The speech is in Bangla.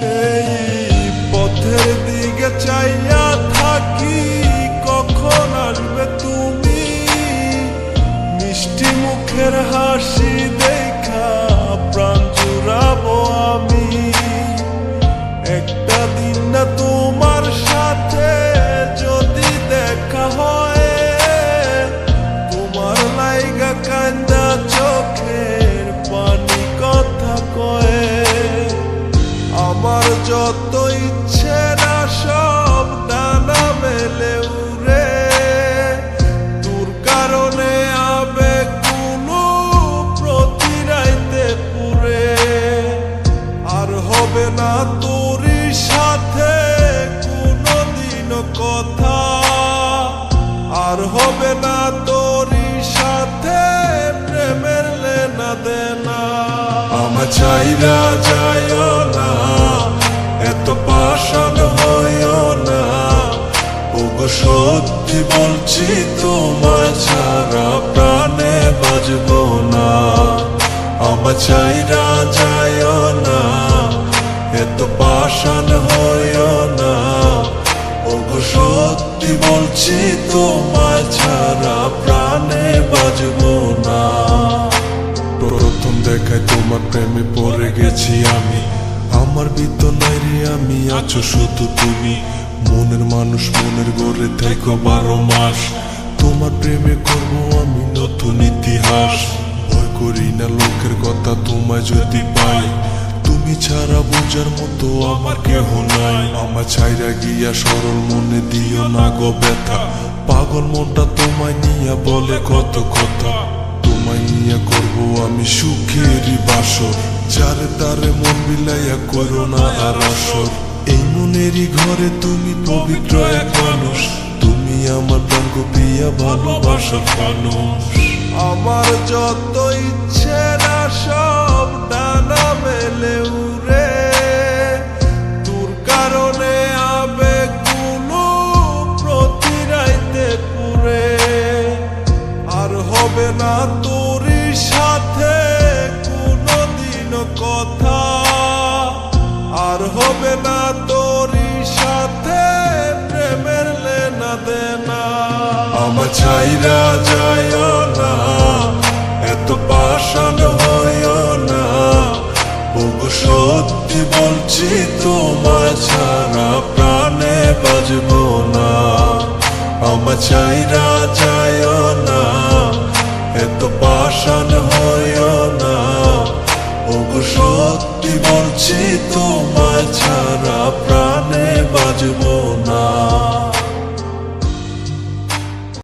এই পথের দিকে চাইয়া থাকি, কখন আসবে তুমি? মিষ্টি মুখের হাসি দেখা, প্রাণ জুড়াবো আমি। একটা দিন না তোমার সাথে যদি দেখা হয়, তোমার লাইগা কান্দা যত ইচ্ছে না সব ডানা মেলে উড়ে। তোর কারণে আবেগ কোনো প্রতিরাইতে পুরে আর হবে না তোরই সাথে কোনোদিন কথা। আর হবে না তোরই সাথে প্রেমের লেনা দেনা। আমার চাইরা যায় না এত পাষাণ হইও না। ওগো, সত্যি বলছি তোমার ছাড়া প্রাণে বাজব না। আমার চাইরা যায় না। এত পাষাণ হইও না। ওগো, সত্যি বলছি তোমার ছাড়া প্রাণে বাজব না। প্রথম দেখায় তোমার প্রেমে পড়ে গেছি আমি। আমার নাই রে, আমি আছো শুধু তুমি। মনের মানুষ মনের গড়ে থেকো বারো মাস। তোমার প্রেমে করব আমি নতুন ইতিহাস। ভয় করি না লোকের কথা তোমায় যদি পাই। তুমি ছাড়া বোঝার মতো আমার কেহ নাই। আমার ছাইরা গিয়া সরল মনে দিও না গো ব্যথা। পাগল মনটা তোমায় নিয়া বলে কত কথা। তোমায় করব আমি সুখেরই বাসর। যার তারে মন বিলাইয়া করো না আর আসর। এই মনেরই ঘরে তুমি পবিত্র এক মানুষ। তুমি আমার প্রাণ পিয়া ভালোবাসা মানুষ আমার যত ইচ্ছে না হবে না তোরই সাথে কোনোদিন কথা। আর হবে না তোরই সাথে প্রেমের লেনা দেনা। আমার চাইরা যায় না, এত পাষাণ হইও না। ওগো সত্যি বলছি তোমার ছাড়া প্রাণে বাজব না। আমার চাইরা যায় তো পাষাণ হইও না। ওগো সত্যি বলছি তোমার